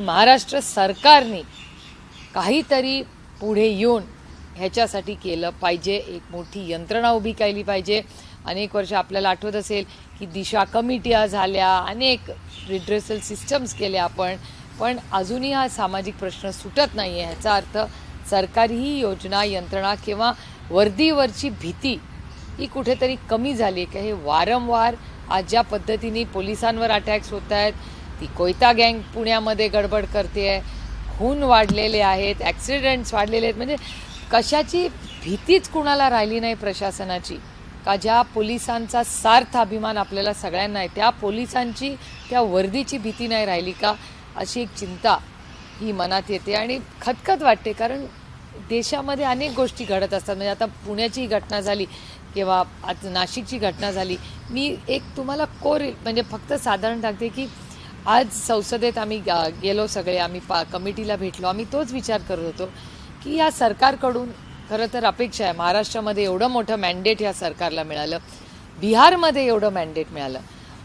पण महाराष्ट्र सरकारने काहीतरी पुढे येऊन ह्याच्यासाठी केलं पाहिजे. एक मोठी यंत्रणा उभी केली पाहिजे. अनेक वर्ष आपल्याला आठवत असेल की दिशा कमिट्या झाल्या अनेक रिड्रेसल सिस्टम्स केल्या आपण. पण अजूनही हा सामाजिक प्रश्न सुटत नाही आहे ह्याचा अर्थ सरकारी ही योजना यंत्रणा किंवा वर्दीवरची भीती ही कुठेतरी कमी झाली आहे का? हे वारंवार आज ज्या पद्धतीने पोलिसांवर अटॅक्स होत आहेत ती कोयता गँग पुण्यामध्ये गडबड करते. आहे खून वाढलेले आहेत ॲक्सिडेंट्स वाढलेले आहेत. म्हणजे कशाची भीतीच कुणाला राहिली नाही प्रशासनाची. का ज्या पोलिसांचा सार्थ अभिमान आपल्याला सगळ्यांना आहे त्या पोलिसांची त्या वर्दीची भीती नाही राहिली का? अशी एक चिंता ही मनात येते आणि खतखत वाटते. कारण देशामध्ये अनेक गोष्टी घडत असतात. म्हणजे आता पुण्याची घटना झाली किंवा आज नाशिकची घटना झाली. मी एक तुम्हाला कोर म्हणजे फक्त साधारण टाकते की आज संसदेत आम्ही गा- गेलो सगळे आम्ही पा कमिटीला भेटलो. आम्ही तोच विचार करत होतो की या सरकारकडून खरं तर अपेक्षा आहे महाराष्ट्रामध्ये एवढं मोठं मॅन्डेट या सरकारला मिळालं. बिहारमध्ये एवढं मॅन्डेट मिळालं.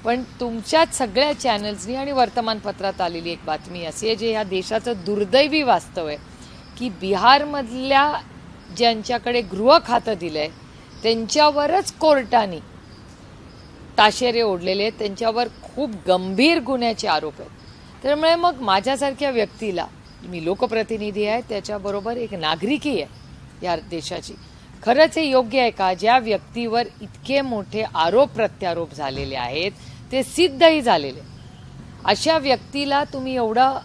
पण तुमच्याच सगळ्या चॅनल्सनी आणि वर्तमानपत्रात आलेली एक बातमी अशी आहे जे ह्या देशाचं दुर्दैवी वास्तव आहे की बिहारमधल्या ज्यांच्याकडे गृह खातं दिलं आहे त्यांच्यावरच कोर्टाने ताशेरे ओढलेले आहेत. त्यांच्यावर खूप गंभीर गुन्ह्याचे आरोप आहेत. त्यामुळे मग माझ्यासारख्या व्यक्तीला मी लोकप्रतिनिधी आहे त्याच्याबरोबर एक नागरिकी आहे या देशाची. खरंच हे योग्य आहे का? ज्या व्यक्तीवर इतके मोठे आरोप प्रत्यारोप झालेले आहेत ते सिद्धही झालेले अशा व्यक्तीला तुम्ही एवढं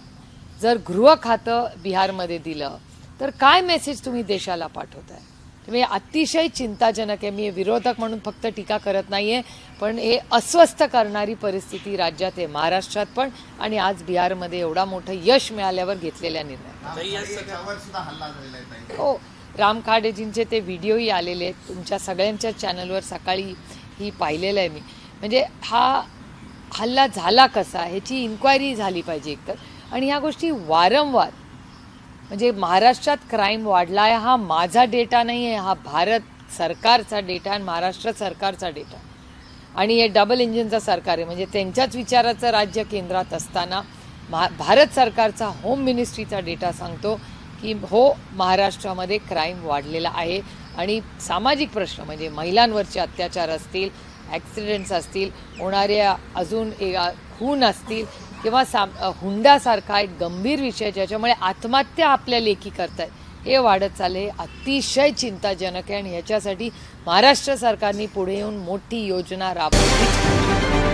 जर गृह खातं बिहारमध्ये दिलं तर काय मेसेज तुम्ही देशाला पाठवताय? तुम्ही अतिशय चिंताजनक आहे. मी हे विरोधक म्हणून फक्त टीका करत नाहीये पण हे अस्वस्थ करणारी परिस्थिती राज्यात आहे महाराष्ट्रात पण. आणि आज बिहारमध्ये एवढा मोठं यश मिळाल्यावर घेतलेल्या निर्णय. आहे. हो राम खाडेजींचे ते व्हिडिओही आलेले आहेत. तुमच्या सगळ्यांच्या चॅनलवर सकाळी ही पाहिलेलं आहे मी. म्हणजे हा हल्ला झाला कसा? ह्याची इन्क्वायरी झाली पाहिजे एकतर. आणि ह्या गोष्टी वारंवार म्हणजे महाराष्ट्रात क्राईम वाढला आहे हा माझा डेटा नाही आहे हा भारत सरकारचा डेटा आणि महाराष्ट्र सरकारचा डेटा आणि हे डबल इंजिनचं सरकार आहे. म्हणजे त्यांच्याच विचाराचं राज्य केंद्रात असताना महा भारत सरकारचा होम मिनिस्ट्रीचा डेटा सांगतो की हो महाराष्ट्रामध्ये क्राईम वाढलेला आहे. आणि सामाजिक प्रश्न म्हणजे महिलांवरचे अत्याचार असतील ॲक्सिडेंट्स असतील होणाऱ्या अजून खून असतील किंवा साम हुंडासारखा एक गंभीर विषय ज्याच्यामुळे आत्महत्या आपल्या लेखी करतायत. हे वाढत चालले अतिशय चिंताजनक आहे आणि ह्याच्यासाठी महाराष्ट्र सरकारने पुढे येऊन मोठी योजना राबवली.